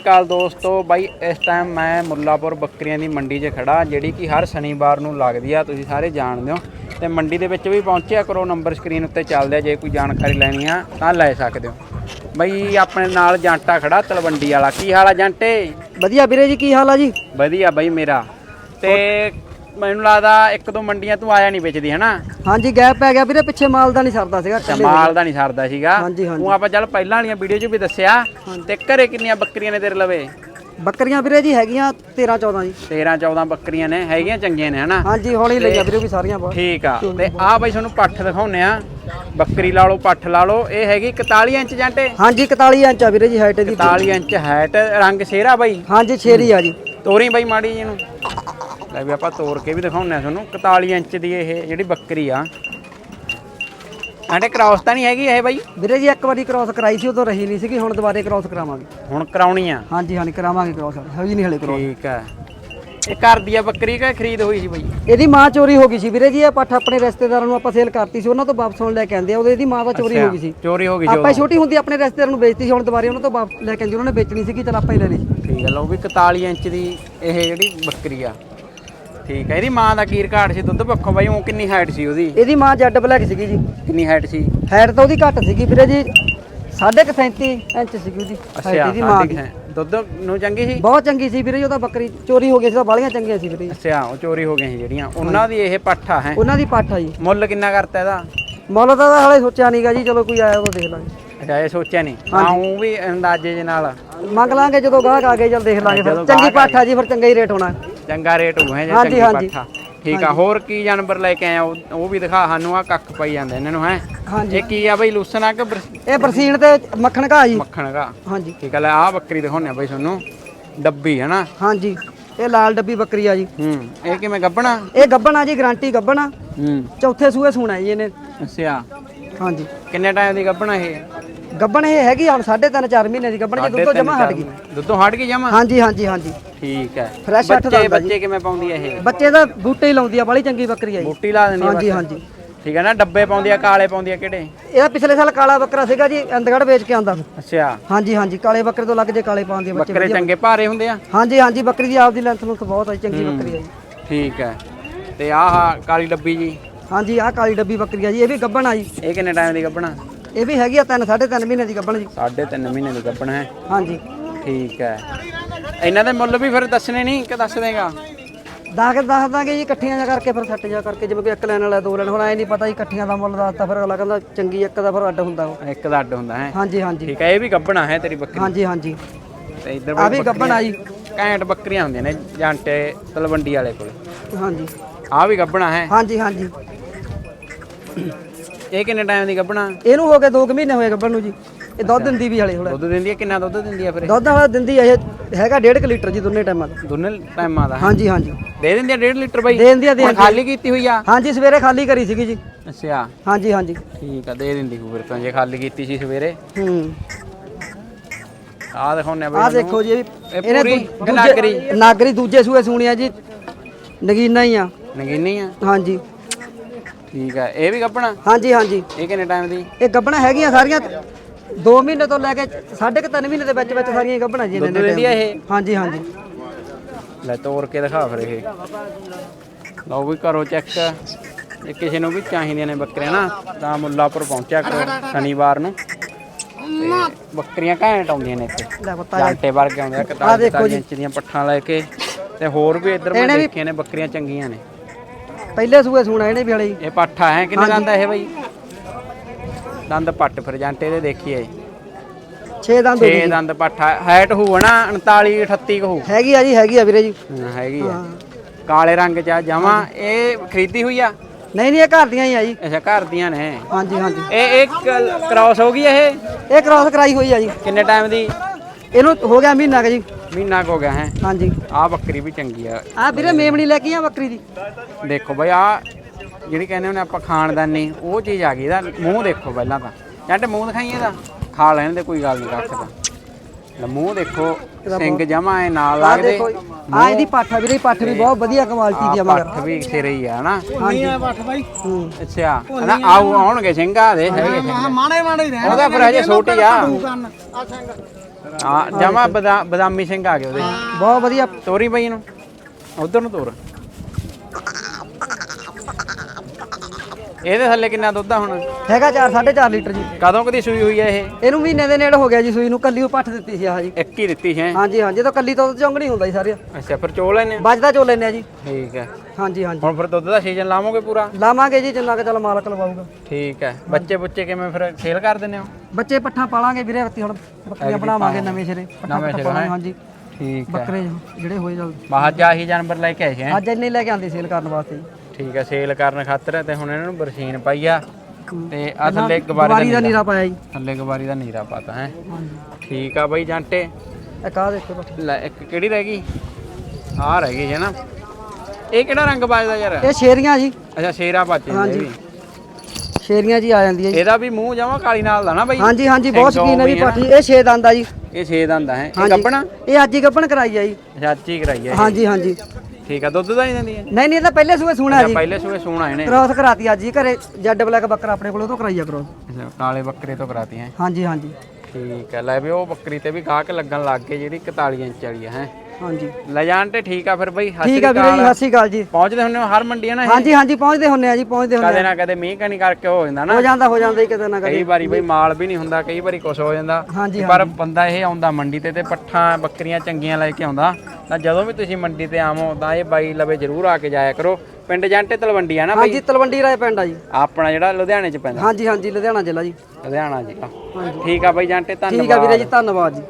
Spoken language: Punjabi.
ਕਾਲ ਦੋਸਤੋ ਬਾਈ ਇਸ ਟਾਈਮ ਮੈਂ ਮੁੱਲਾਪੁਰ ਬੱਕਰੀਆਂ ਦੀ ਮੰਡੀ 'ਚ ਖੜਾ ਜਿਹੜੀ ਕਿ ਹਰ ਸ਼ਨੀਵਾਰ ਨੂੰ ਲੱਗਦੀ ਆ ਤੁਸੀਂ ਸਾਰੇ ਜਾਣਦੇ ਹੋ। ਤੇ ਮੰਡੀ ਦੇ ਵਿੱਚ ਵੀ ਪਹੁੰਚਿਆ ਕਰੋ ਨੰਬਰ ਸਕਰੀਨ ਉੱਤੇ ਚੱਲਦੇ ਆ ਜੇ ਕੋਈ ਜਾਣਕਾਰੀ ਲੈਣੀ ਆ ਤਾਂ ਲੈ ਸਕਦੇ ਹੋ। ਬਾਈ ਆਪਣੇ ਨਾਲ ਜਾਂਟਾ ਖੜਾ ਤਲਵੰਡੀ ਵਾਲਾ। ਕੀ ਹਾਲ ਆ ਜਾਂਟੇ? ਵਧੀਆ ਵੀਰੇ ਜੀ ਕੀ ਹਾਲ ਆ ਜੀ? ਵਧੀਆ ਬਾਈ ਮੇਰਾ। ਤੇ ਮੈਨੂੰ ਲੱਗਦਾ ਇੱਕ ਦੋ ਮੰਡੀਆਂ ਤੂੰ ਆਇਆ ਨਹੀਂ ਵੇਚਦੀ ਹਨਾ? ਹਾਂਜੀ ਗੈਪ ਪੈ ਗਿਆ ਵੀਰੇ ਪਿੱਛੇ ਮਾਲ ਦਾ ਨਹੀਂ ਸਰਦਾ ਸੀਗਾ ਅੱਛਾ ਮਾਲ ਦਾ। ਨਹੀਂ ਸਰਦਾ ਸੀਗਾ। ਹਾਂਜੀ, ਆਪਾਂ ਚੱਲ ਪਹਿਲਾਂ ਵਾਲੀਆਂ ਵੀਡੀਓ 'ਚ ਵੀ ਦੱਸਿਆ ਤੇ ਘਰੇ ਕਿੰਨੀਆਂ ਬੱਕਰੀਆਂ ਨੇ ਤੇਰੇ ਲਵੇ? ਬੱਕਰੀਆਂ ਵੀਰੇ ਜੀ ਹੈਗੀਆਂ 13 14 ਜੀ। 13 14 ਬੱਕਰੀਆਂ ਨੇ ਹੈਗੀਆਂ ਚੰਗੀਆਂ ਨੇ ਹਨਾ? ਹਾਂਜੀ ਹੌਲੀ ਲਈਆਂ ਵੀਰੇ ਵੀ ਸਾਰੀਆਂ ਬਹੁਤ। ਠੀਕ ਆ। ਤੇ ਆ ਬਾਈ ਤੁਹਾਨੂੰ ਪੱਠ ਦਿਖਾਉਨੇ ਆ ਬੱਕਰੀ ਲਾ ਲਓ ਪੱਠ ਲਾ ਲਓ। ਇਹ ਹੈਗੀ 41 ਇੰਚ ਜਾਂਟੇ ਹਾਂਜੀ 41 ਇੰਚ ਆ ਵੀਰੇ ਜੀ ਹਾਈਟ ਦੀ 41 ਇੰਚ ਹੈਟ ਰੰਗ ਸ਼ੇਰਾ ਬਾਈ? ਹਾਂਜੀ ਛੇਰੀ ਆ ਜੀ। ਤੋਰੀ ਬਾਈ ਮਾੜੀ ਜੀ ਨੂੰ ਲੈ ਵੀ ਆਪਾਂ ਤੋੜ ਕੇ ਵੀ ਦਿਖਾਉਨੇ ਆ ਤੁਹਾਨੂੰ। 41 ਇੰਚ ਦੀ ਇਹ ਜਿਹੜੀ ਬੱਕਰੀ ਆ। ਆਂਡੇ ਕ੍ਰਾਸ ਤਾਂ ਨਹੀਂ ਹੈਗੀ ਇਹ ਬਾਈ? ਵੀਰੇ ਜੀ ਇੱਕ ਵਾਰੀ ਕ੍ਰਾਸ ਕਰਾਈ ਸੀ ਉਦੋਂ ਰਹੀ ਨਹੀਂ ਸੀਗੀ ਹੁਣ ਦੁਬਾਰੇ ਕ੍ਰਾਸ ਕਰਾਵਾਂਗੇ। ਹੁਣ ਕਰਾਉਣੀ ਆ? ਹਾਂਜੀ ਹਾਂਜੀ ਕਰਾਵਾਂਗੇ ਕ੍ਰਾਸ ਹੋਈ ਨਹੀਂ ਹਲੇ ਕ੍ਰਾਸ ਠੀਕ ਆ। ਇਹ ਘਰ ਦੀ ਆ ਬੱਕਰੀ ਕਿ ਖਰੀਦ ਹੋਈ ਸੀ ਬਾਈ? ਇਹਦੀ ਮਾਂ ਚੋਰੀ ਹੋ ਗਈ ਸੀ ਵੀਰੇ ਜੀ ਇਹ ਪੱਠ ਆਪਣੇ ਰਿਸ਼ਤੇਦਾਰਾਂ ਨੂੰ ਆਪਾਂ ਸੇਲ ਕਰਤੀ ਸੀ ਉਹਨਾਂ ਤੋਂ ਵਾਪਸ ਹੁਣ ਲੈ ਕੇ ਆਂਦੇ ਆ ਉਹਦੇ ਮਾਂ ਤਾਂ ਚੋਰੀ ਹੋ ਗਈ ਸੀ। ਚੋਰੀ ਹੋ ਗਈ ਆਪਾਂ ਛੋਟੀ ਹੁੰਦੀ ਆਪਣੇ ਰਿਸ਼ਤੇਦਾਰਾਂ ਨੂੰ ਵੇਚਤੀ ਸੀ ਹੁਣ ਦੁਬਾਰੇ ਉਹਨਾਂ ਤੋਂ ਵਾਪਸ ਲੈ ਕੇ ਆਂਦੇ ਉਹਨਾਂ ਨੇ ਵੇਚਣੀ ਸੀਗੀ ਚਲ ਆਪਾਂ ਹੀ ਲੈ ਲਈ ਠੀਕ ਆ ਲਓ ਵੀ 41 ਇੰਚ ਦੀ ਇਹ ਜਿਹੜੀ ਬੱਕਰੀ ਆ। ਠੀਕ ਆ। ਇਹਦੀ ਮਾਂ ਦਾ ਕੀ ਰਿਕਾਰਡ ਸੀ ਦੁੱਧ ਪੱਖੋਂ ਬਾਈ ਉਹ ਕਿੰਨੀ ਹਾਈਟ ਸੀ ਉਹਦੀ? ਇਹਦੀ ਮਾਂ ਜੈਡ ਬਲੈਕ ਸੀਗੀ ਜੀ। ਕਿੰਨੀ ਹਾਈਟ ਸੀ? ਹਾਈਟ ਤਾਂ ਉਹਦੀ ਘੱਟ ਸੀਗੀ ਵੀਰੇ ਜੀ 37 ਇੰਚ ਸੀਗੀ ਉਹਦੀ। ਇਹਦੀ ਮਾਂ ਦੀ। ਹੈ। ਦੁੱਧ ਨੂੰ ਚੰਗੀ ਸੀ? ਬਹੁਤ ਚੰਗੀ ਸੀ ਵੀਰੇ ਜੀ ਉਹਦਾ ਬੱਕਰੀ ਚੋਰੀ ਹੋ ਗਈ ਸੀ ਤਾਂ ਬਾਲੀਆਂ ਚੰਗੀਆਂ ਸੀ ਵੀਰੇ ਜੀ। ਅੱਛਾ ਉਹ ਚੋਰੀ ਹੋ ਗਈਆਂ ਸੀ ਜਿਹੜੀਆਂ। ਉਹਨਾਂ ਦੀ ਇਹ ਪੱਠਾ ਹੈ? ਉਹਨਾਂ ਦੀ ਪੱਠ ਆ ਜੀ। ਮੁੱਲ ਕਿੰਨਾ ਕਰਤਾ ਇਹਦਾ? ਮੁੱਲ ਤਾਂ ਹਾਲੇ ਸੋਚਿਆ ਨਹੀਂਗਾ ਜੀ ਚਲੋ ਕੋਈ ਆਇਆ ਉਹ ਦੇਖ ਲਾਂਗੇ। ਅੱਛਾ ਇਹ ਸੋਚਿਆ ਨਹੀਂ ਹਾਂ ਉਹ ਵੀ ਅੰਦਾਜ਼ੇ ਦੇ ਨਾਲ। ਮੰਗ ਲਾਂਗੇ ਜਦੋਂ ਗਾਹਕ ਆ ਗਏ ਚਲ ਦੇਖ ਲਾਂਗੇ ਫਿਰ। ਚੰਗੀ ਪੱਠ ਆ ਜੀ ਫਿਰ ਚੰਗਾ ਹੀ ਰੇਟ ਹੋਣਾ। ਚੰਗਾ ਰੇਟ ਹੋਊ ਹੈ ਜੇ ਹਾਂਜੀ, ਚੰਗੀ ਹਾਂਜੀ। ਪੱਠਾ। ਠੀਕ ਆ ਹੋਰ ਕੀ ਜਾਨਵਰ ਲੈ ਕੇ ਆਇਆ? ਉਹ ਉਹ ਵੀ ਦਿਖਾ ਸਾਨੂੰ ਆ ਕੱਖ ਪਾਈ ਜਾਂਦੇ ਇਹਨਾਂ ਨੂੰ ਹੈ? ਹਾਂਜੀ। ਇਹ ਕੀ ਆ ਬਈ ਲੂਸਣਾ ਕਿ ਇਹ ਬਰਸੀਨ ਤੇ ਮੱਖਣ ਘਾਹ ਜੀ। ਮੱਖਣ ਦਾ ਹਾਂਜੀ। ਠੀਕ ਆ ਲੈ ਆ ਬੱਕਰੀ ਦਿਖਾਉਣੇ ਆ ਬਈ ਤੁਹਾਨੂੰ। ਡੱਬੀ ਹੈ ਨਾ ਹਾਂਜੀ। ਇਹ ਲਾਲ ਡੱਬੀ ਬੱਕਰੀ ਆ ਜੀ। ਹੂੰ ਇਹ ਕਿਵੇਂ ਗੱਬਣਾ? ਇਹ ਗੱਬਣ ਆ ਜੀ ਗਾਰੰਟੀ ਗੱਬਣ। ਆ ਹੂੰ। ਚੌਥੇ ਸੂਏ ਸੂਣਾ ਜੀ ਇਹਨੇ। ਅੱਛਾ। ਹਾਂਜੀ। ਕਿੰਨੇ ਟਾਈਮ ਦੀ ਗੱਬਣਾ ਇਹ? ਗੱਬਣ ਇਹ ਹੈਗੀ ਹੁਣ 3.5 4 ਮਹੀਨੇ ਦੀ ਗੱਬਣ ਜੀ ਦੁੱਧੋਂ ਜਮਾ ਹਟ ਗਈ। ਦੁੱਧੋਂ ਹਟ ਗਈ ਜਮਾ ਹਾਂਜੀ ਹਾਂਜੀ ਹਾਂਜੀ। ਠੀਕ ਹੈ। Fresh ਅੱਠ ਬੱਚੇ ਦੰਦ ਆ ਜੀ। ਬੱਚੇ ਕਿਵੇਂ ਪਾਉਂਦੀ ਹੈ ਇਹ? ਬੱਚੇ ਦਾ ਬੂਟੇ ਹੀ ਲਾਉਂਦੀ ਆ ਬੜੀ ਚੰਗੀ ਬੱਕਰੀ ਆ ਜੀ। ਬੂਟੀ ਲਾ ਦਿੰਦੀ ਆ ਹਾਂਜੀ ਬਸ। ਹਾਂਜੀ। ਠੀਕ ਹੈ ਨਾ ਡੱਬੇ ਪਾਉਂਦੀ ਆ ਕਾਲੇ ਪਾਉਂਦੀ ਆ ਕਿਹੜੇ? ਇਹਦਾ ਪਿਛਲੇ ਸਾਲ ਕਾਲਾ ਬੱਕਰਾ ਸੀਗਾ ਜੀ ਅੰਦਗੜ ਵੇਚ ਕੇ ਆਂਦਾ ਅੱਛਾ। ਹਾਂਜੀ ਹਾਂਜੀ ਕਾਲੇ ਬੱਕਰੇ ਤੋਂ ਲੱਗ ਜੇ ਕਾਲੇ ਪਾਉਂਦੇ ਆ ਬੱਚੇ ਬੱਕਰੇ ਚੰਗੇ ਭਾਰੇ ਹੁੰਦੇ ਆ? ਹਾਂਜੀ ਹਾਂਜੀ ਬੱਕਰੀ ਦੀ ਆਪਦੀ ਲੈਂਥ ਨੂੰ ਬਹੁਤ ਆ ਜੀ, ਚੰਗੀ ਬੱਕਰੀ ਆ ਜੀ। ਠੀਕ ਹੈ। ਤੇ ਆਹ ਕਾਲੀ ਡੱਬੀ ਜੀ? ਹਾਂਜੀ ਆਹ ਕਾਲੀ ਡੱਬੀ ਬੱਕਰੀ ਆ ਜੀ ਇਹ ਵੀ ਗੱਬਣ ਆ ਜੀ। ਇਹ ਕਿੰਨੇ ਟਾਈਮ ਦੀ ਗੱਬਣਾ ਇਹ ਵੀ ਹੈਗੀ ਆ 3 3.5 ਮਹੀਨੇ ਦੀ ਗੱਬਣ ਜੀ। ਸਾਢੇ ਤਿੰਨ ਮਹੀਨੇ ਦੀ ਗੱਬਣ ਹੈ। ਹਾਂਜੀ। ਠੀਕ ਹੈ। ਇਹਨਾਂ ਦੇ ਮੁੱਲ ਵੀ ਫਿਰ ਦੱਸਣੇ ਨਹੀਂ ਕਿ ਦੱਸ ਦੇਗਾ? ਦੱਸ ਦੱਸ ਦਾਂਗੇ ਜੀ ਇਕੱਠੀਆਂ ਜਾ ਕਰਕੇ ਫਿਰ ਸੱਟ ਜਾ ਕਰਕੇ ਜਿਵੇਂ ਕੋਈ ਇੱਕ ਲੈਣ ਵਾਲਾ ਦੋ ਲੈਣ ਹੁਣ ਐ ਨਹੀਂ ਪਤਾ ਜੀ ਇਕੱਠੀਆਂ ਦਾ ਮੁੱਲ ਦੱਸਤਾ ਫਿਰ ਅਗਲਾ ਕਹਿੰਦਾ ਚੰਗੀ ਇੱਕ ਦਾ ਫਿਰ ਅੱਡ ਹੁੰਦਾ ਉਹ। ਇੱਕ ਦਾ ਅੱਡ ਹੁੰਦਾ ਹੈ? ਹਾਂਜੀ ਹਾਂਜੀ। ਠੀਕ ਹੈ ਇਹ ਵੀ ਗੱਬਣਾ ਹੈ ਤੇਰੀ ਬੱਕਰੀ। ਹਾਂਜੀ ਹਾਂਜੀ। ਤੇ ਇੱਧਰ ਆ ਵੀ ਗੱਬਣ ਆ ਜੀ। ਘੈਂਟ ਬੱਕਰੀਆਂ ਹੁੰਦੀਆਂ ਨੇ ਜਾਂਟੇ ਤਲਵੰਡੀ ਵਾਲੇ ਕੋਲ। ਹਾਂਜੀ। ਆ ਵੀ ਗੱਬਣਾ ਹੈ। ਹਾਂਜੀ ਹਾਂਜੀ। ਇਹ ਕਿੰਨੇ ਟਾਈਮ ਦੀ ਗੱਬਣਾ ਇਹਨੂੰ ਹੋ ਗਏ 2 ਮਹੀਨੇ ਹੋਏ ਗੱਬਣ ਨੂੰ ਜੀ। ਇਹ ਦੁੱਧ ਦਿੰਦੀ ਵੀ ਹਲੇ ਥੋੜਾ ਦੁੱਧ ਦਿੰਦੀ ਹੈ? ਕਿੰਨਾ ਦੁੱਧ ਦਿੰਦੀ ਹੈ ਫਿਰ ਇਹ? ਦੁੱਧ ਵਾਲਾ ਦਿੰਦੀ ਆ ਇਹ ਹੈਗਾ 1.5 ਲੀਟਰ ਜੀ ਦੋਨੇ ਟਾਈਮਾਂ ਦਾ। ਦੋਨੇ ਟਾਈਮਾਂ ਦਾ। ਹਾਂਜੀ ਹਾਂਜੀ। ਦੇ ਦਿੰਦੀ ਹੈ 1.5 ਲੀਟਰ ਬਾਈ? ਦੇ ਦਿੰਦੀ ਆ ਦੇ ਹੁਣ ਖਾਲੀ ਕੀਤੀ ਹੋਈ ਆ? ਹਾਂਜੀ ਸਵੇਰੇ ਖਾਲੀ ਕਰੀ ਸੀਗੀ ਜੀ। ਅੱਛਾ। ਹਾਂਜੀ ਹਾਂਜੀ। ਠੀਕ ਆ ਦੇ ਦਿੰਦੀ ਹੋਊ ਫਿਰ ਤਾਂ ਜੇ ਖਾਲੀ ਕੀਤੀ ਸੀ ਸਵੇਰੇ। ਹੂੰ। ਆਹ ਦਿਖਾਉਣੇ ਬਈ ਆ। ਦੇਖੋ ਜੀ ਇਹ ਇਹ ਇਹਨੇ ਪੂਰੀ ਦੂ- ਕਿ ਦੂਜੇ- ਨਾਗਰੀ? ਨਾਗਰੀ ਦੂਜੇ ਸੂਏ ਸੂਣਿਆ ਜੀ। ਨਗੀਨਾ ਹੀ ਆ। ਨਗੀਨੀ ਆ? ਹਾਂਜੀ। ਠੀਕ ਆ ਇਹ ਵੀ ਗੱਬਣਾ ਹਾਂਜੀ ਹਾਂਜੀ। ਇਹ ਕਿੰਨੇ ਟਾਈਮ ਦੀ? ਇਹ ਗੱਬਣਾ ਹੈਗੀਆਂ ਸਾਰੀਆਂ। 2 ਮਹੀਨੇ ਤੋਂ ਲੈ ਕੇ ਸਾਢੇ ਕੁ ਤਿੰਨ ਮਹੀਨੇ ਦੇ ਵਿੱਚ ਵਿੱਚ ਸਾਰੀਆਂ ਹੀ ਗੱਬਣਾ ਜੀ ਦੁੱਧ ਦਿੰਦੀ ਆ ਇਹ? ਹਾਂਜੀ ਹਾਂਜੀ। ਲੈ ਤੋੜ ਕੇ ਦਿਖਾ ਫਿਰ ਇਹ। ਲਓ ਵੀ ਕਰੋ ਚੈੱਕ ਜੇ ਕਿਸੇ ਨੂੰ ਵੀ ਚਾਹੀਦੀਆਂ ਨੇ ਬੱਕਰੀਆਂ ਨਾ ਤਾਂ ਮੁੱਲਾਪੁਰ ਪਹੁੰਚਿਆ ਕਰੋ ਸ਼ਨੀਵਾਰ ਨੂੰ। ਤੇ ਬੱਕਰੀਆਂ ਘੈਂਟ ਆਉਂਦੀਆਂ ਨੇ ਇੱਥੇ। ਲੈ ਪੁੱਤਾ ਜਾਂਟੇ ਵਰਗੇ ਆਉਂਦੇ ਆ ਆਹ ਦੇਖੋ 41 ਜੀ। ਇੰਚ ਦੀਆਂ ਪੱਠਾਂ ਲੈ ਕੇ ਤੇ ਹੋਰ ਵੀ ਇੱਧਰ ਮੈਂ ਇਹਨੇ ਵੀ- ਦੇਖੀਆਂ ਨੇ ਬੱਕਰੀਆਂ ਚੰਗੀਆਂ ਨੇ। ਪਹਿਲੇ ਸੂਏ ਸੂਣਾ ਇਹਨੇ ਵੀ ਹਲੇ ਜੀ ਇਹ ਪੱਠਾ ਹੈ? ਕਿੰਨੇ ਦੰਦ ਆ ਇਹ ਬਈ? ਦੰਦ ਪੱਟ ਫਿਰ ਜਾਂਟੇ ਦੇ ਦੇਖੀਏ 6 ਦੰਦ ਹੋ 6 ਗਏ ਜੀ। ਦੰਦ ਪੱਠਾ ਹਾਈਟ ਨਾ 39 38 ਕੁ ਹੋਊ। ਹੈਗੀ ਆ ਜੀ ਹੈਗੀ ਆ ਵੀਰੇ ਜੀ। ਹਾਂ, ਹੈਗੀ ਆ। ਕਾਲੇ ਰੰਗ ਚ ਆ ਜਮਾ ਇਹ ਖਰੀਦੀ ਹੋਈ ਆ? ਨਹੀਂ ਨਹੀਂ ਇਹ ਘਰ ਦੀਆਂ ਹੀ ਆ ਜੀ। ਅੱਛਾ ਘਰ ਦੀਆਂ ਨੇ। ਹਾਂਜੀ ਹਾਂਜੀ। ਇਹ ਇੱਕ ਕ੍ਰਾਸ ਹੋ ਗਈ ਇਹ? ਇਹ ਕ੍ਰਾਸ ਕਰਾਈ ਹੋਈ ਆ ਜੀ। ਕਿੰਨੇ ਟਾਈਮ ਦੀ? ਇਹਨੂੰ ਹੋ ਗਿਆ ਮਹੀਨਾ ਕੁ ਜੀ। ਮਹੀਨਾ ਕੁ ਹੋ ਗਿਆ ਹੈ। ਹਾਂਜੀ। ਆਹ ਬੱਕਰੀ ਵੀ ਚੰਗੀ ਆ। ਆ ਵੀਰੇ ਮੇਮਣੀ ਲੈ ਕੇ ਆ ਬੱਕਰੀ ਦੀ। ਦੇਖੋ ਬਈ ਆ ਜਿਹੜੀ ਕਹਿੰਦੇ ਹੁੰਦੇ ਆਪਾਂ ਖਾਨਦਾਨੀ ਉਹ ਚੀਜ਼ ਆ ਗਈ ਇਹਦਾ। ਮੂੰਹ ਦੇਖੋ ਪਹਿਲਾਂ ਤਾਂ। ਜੰਟ ਮੂੰਹ ਦਿਖਾਈ ਇਹਦਾ। ਖਾ ਲੈਣ ਦੇ ਕੋਈ ਗੱਲ ਨਹੀਂ ਕੱਖ ਦਾ ਲੈ ਮੂੰਹ ਦੇਖੋ ਸਿੰਘ ਜਮਾ ਐ ਨਾਲ ਆ ਲੱਗਦੇ। ਦੇਖੋ ਆ ਇਹਦੀ ਪੱਠ ਆ ਵੀਰੇ ਪੱਠ ਵੀ ਬਹੁਤ ਵਧੀਆ ਕੁਆਲਿਟੀ ਦੀ ਆ ਮਗਰ। ਪੱਠ ਵੀ ਸਿਰੇ ਹੀ ਆ ਨਾ ਹਾਂਜੀ ਹੂੰ। ਅੱਛਾ ਨਾ ਆਉ ਆਉਣਗੇ ਸਿੰਘਾ ਦੇ ਹੈਗੇ ਸਿੰਘ। ਮਾੜੇ ਮਾੜੇ ਹੀ ਰਹਿ ਉਹਦਾ ਫਿਰ ਅਜੇ ਛੋਟੀ ਆ। ਹਾਂ ਜਮਾ ਬਦਾਮੀ ਸਿੰਘ ਆ ਗਏ ਉਹਦੇ। ਬਹੁਤ ਵਧੀਆ। ਤੋਰੀ ਬਈ ਨੂੰ ਉਧਰ ਨੂੰ ਤੋਰ। ਇਹਦੇ ਥੱਲੇ ਕਿੰਨਾ ਦੁੱਧ ਆ ਹੁਣ? ਹੈਗਾ 4 4.5 ਲੀਟਰ ਜੀ। ਕਦੋਂ ਕਦੀ ਸੂਈ ਹੋਈ ਹੈ ਇਹ? ਇਹਨੂੰ ਮਹੀਨੇ ਦੇ ਨੇੜੇ ਹੋ ਗਿਆ ਜੀ ਸੂਈ ਨੂੰ ਕੱਲੀ ਉਹ ਪੱਠ ਦਿੱਤੀ ਸੀ ਆਹ ਜੀ। ਇੱਕ ਹੀ ਦਿੱਤੀ ਹੈ? ਹਾਂਜੀ ਹਾਂਜੀ ਤਾਂ ਕੱਲੀ ਤੋਂ ਚੌਂਗਣੀ ਹੁੰਦਾ ਜੀ ਸਾਰੇ। ਅੱਛਾ ਫਿਰ ਚੋਲ ਲੈਨੇ ਵੱਜਦਾ ਚੋ ਲੈਨੇ ਆ ਜੀ। ਠੀਕ ਹੈ ਹਾਂਜੀ ਹਾਂਜੀ। ਹੁਣ ਫਿਰ ਦੁੱਧ ਦਾ ਸੀਜ਼ਨ ਲਾਵੋਗੇ ਪੂਰਾ? ਲਾਵਾਂਗੇ ਜੀ ਜਿੰਨਾ ਕਿ ਚੱਲ ਮਾਲਕ ਲਵਾਊਗਾ। ਠੀਕ ਹੈ ਬੱਚੇ ਬੁੱਚੇ ਕਿਵੇਂ ਫਿਰ ਸੇਲ ਕਰ ਦਿੰਦੇ ਹੋ? ਬੱਚੇ ਪੱਠਾ ਪਾਲਾਂਗੇ ਵੀਰੇ ਰੱਤੀ ਹੁਣ ਬੱਕਰੀਆਂ ਬਣਾਵਾਂਗੇ ਨਵੇਂ ਸਿਰੇ। ਨਵੇਂ ਸਿਰੇ? ਹਾਂਜੀ। ਠੀਕ ਹੈ ਬੱਕਰੇ ਜਿਹੜੇ ਹੋਏ ਜਲ ਮਹਾਜ ਆਹੀ ਜਾਨਵਰ ਲੈ ਕੇ ਆਏ ਹੈਂ? ਅੱਜ ਇੰਨੇ ਲੈ ਕੇ ਆਂਦੇ ਸੇਲ ਕਰਨ ਵਾਸਤੇ ਜੀ। ਠੀਕ ਹੈ ਸੇਲ ਕਰਨ ਖਾਤਰ ਤੇ ਹੁਣ ਇਹਨਾਂ ਨੂੰ ਬਰਸੀਨ ਪਾਈ ਆ ਤੇ ਆ ਥੱਲੇ ਗਵਾਰੀ ਵਾਰੀ ਦਾ ਨੀਰਾ। ਪਾਇਆ ਜੀ। ਥੱਲੇ ਗਵਾਰੀ ਦਾ ਨੀਰਾ ਪਾਤਾ ਹੈ। ਠੀਕ ਆ ਬਾਈ ਜਾਂਟੇ। ਇੱਕ ਆਹ ਦੇਖੋ। ਲੈ ਇੱਕ ਕਿਹੜੀ ਰਹਿ ਗਈ? ਆ ਰਹਿ ਗਈ ਹੈ ਨਾ। ਇਹ ਕਿਹੜਾ ਰੰਗ ਬਾਜਦਾ ਯਾਰ? ਇਹ ਸ਼ੇਰੀਆਂ ਜੀ। ਅੱਛਾ ਸ਼ੇਰਾ ਬਾਜੇ ਹਾਂਜੀ। ਸ਼ੇਰੀਆਂ ਜੀ ਆ ਜਾਂਦੀਆਂ ਜੀ। ਇਹਦਾ ਵੀ ਮੂੰਹ ਜਾਵਾਂ ਕਾਲੀ ਨਾਲ ਦਾ ਨਾ ਬਾਈ? ਹਾਂਜੀ ਹਾਂਜੀ ਬਹੁਤ ਸ਼ਕੀਨ ਹੈ ਵੀ ਹੈ। ਪਾਠੀ। ਇਹ ਛੇ ਦੰਦ ਆ ਜੀ। ਇਹ ਛੇ ਦੰਦ ਹੈ। ਇਹ। ਗੱਪਣਾ ਇਹ ਅੱਜ ਹੀ ਗੱਪਣ ਕਰਾਈ ਆ ਜੀ। ਚਾਚੀ ਕਰਾਈ ਹੈ ਇਹ। ਹਾਂਜੀ ਹਾਂਜੀ। ਠੀਕ ਆ ਦੁੱਧ ਦਾ ਨਹੀਂ ਦਿੰਦੀ ਹੈ ਨਹੀਂ ਨਹੀਂ ਇਹ ਤਾਂ ਪਹਿਲੇ ਸੂਏ ਸੁਣਾ ਜੀ। ਪਹਿਲੇ ਸੂਏ ਸੂਣਾ ਇਹਨੇ। ਕ੍ਰੋਸ ਕਰਾਤੀ ਅੱਜ ਹੀ ਘਰੇ ਜੈਡ ਬਲੈਕ ਬੱਕਰਾ ਆਪਣੇ ਕੋਲ ਤੋਂ ਕਰਾਈ ਆ ਕ੍ਰੋਸ। ਅੱਛਾ ਕਾਲੇ ਬੱਕਰੇ ਤੋਂ ਕਰਾਤੀ ਹੈ। ਹਾਂਜੀ ਹਾਂਜੀ। ਠੀਕ ਹੈ ਲੈ ਵੀ ਉਹ ਬੱਕਰੀ ਤੇ ਵੀ ਗਾਹਕ ਲੱਗਣ ਲੱਗ ਗਏ ਜਿਹੜੀ 41 ਇੰਚ ਵਾਲੀ ਹੈ ਹੈਂ। ਹਾਂਜੀ। ਲੈ ਜਾਣ ਤੇ ਠੀਕ ਆ ਫਿਰ ਬਈ ਠੀਕ ਆ ਵੀਰੇ ਜੀ ਸਤਿ ਸ਼੍ਰੀ ਅਕਾਲ ਜੀ। ਪਹੁੰਚਦੇ ਹੁੰਦੇ ਹੋ ਹਰ ਮੰਡੀ ਹੈ ਨਾ ਇਹ? ਹਾਂਜੀ ਹਾਂਜੀ ਪਹੁੰਚਦੇ ਹੁੰਨੇ ਆ ਜੀ ਪਹੁੰਚਦੇ ਹੁੰਨੇ ਕਦੇ ਨਾ ਕਦੇ ਮੀਂਹ ਕਣੀ ਕਰਕੇ ਹੋ ਜਾਂਦਾ ਨਾ। ਹੋ ਜਾਂਦਾ ਹੋ ਜਾਂਦਾ ਹੀ ਕਿਤੇ ਨਾ ਕਈ ਕਦੇ ਵਾਰੀ ਬਈ ਮਾਲ ਵੀ ਨਹੀਂ ਹੁੰਦਾ ਕਈ ਵਾਰੀ ਕੁਝ ਹੋ ਜਾਂਦਾ। ਹਾਂਜੀ ਪਰ ਬੰਦਾ ਇਹ ਆਉਂਦਾ ਮੰਡੀ ਤੇ ਤੇ ਪੱਠਾਂ ਬੱਕਰੀਆਂ ਚੰਗੀਆਂ ਲੈ ਕੇ ਆਉਂਦਾ। ਤਾਂ ਜਦੋਂ ਵੀ ਤੁਸੀਂ ਮੰਡੀ ਤੇ ਆਵੋ ਤਾਂ ਇਹ ਬਾਈ ਲਵੇ ਜ਼ਰੂਰ ਆ ਕੇ ਜਾਇਆ ਕਰੋ। ਪਿੰਡ ਜਾਂਟੇ ਤਲਵੰਡੀ ਆ ਨਾ ਬਾਈ? ਹਾਂਜੀ ਤਲਵੰਡੀ ਰਾਏ ਪਿੰਡ ਆ ਜੀ। ਆਪਣਾ ਜਿਹੜਾ ਲੁਧਿਆਣੇ ਚ ਪੈਂਦਾ। ਹਾਂਜੀ ਹਾਂਜੀ ਲੁਧਿਆਣਾ ਜ਼ਿਲ੍ਹਾ ਜੀ। ਲੁਧਿਆਣਾ ਜ਼ਿਲ੍ਹਾ। ਠੀਕ ਆ ਬਾਈ ਜਾਂਟੇ ਠੀਕ ਆ ਧੰਨਵਾਦ ਵੀਰੇ ਜੀ ਧੰਨਵਾਦ ਜੀ।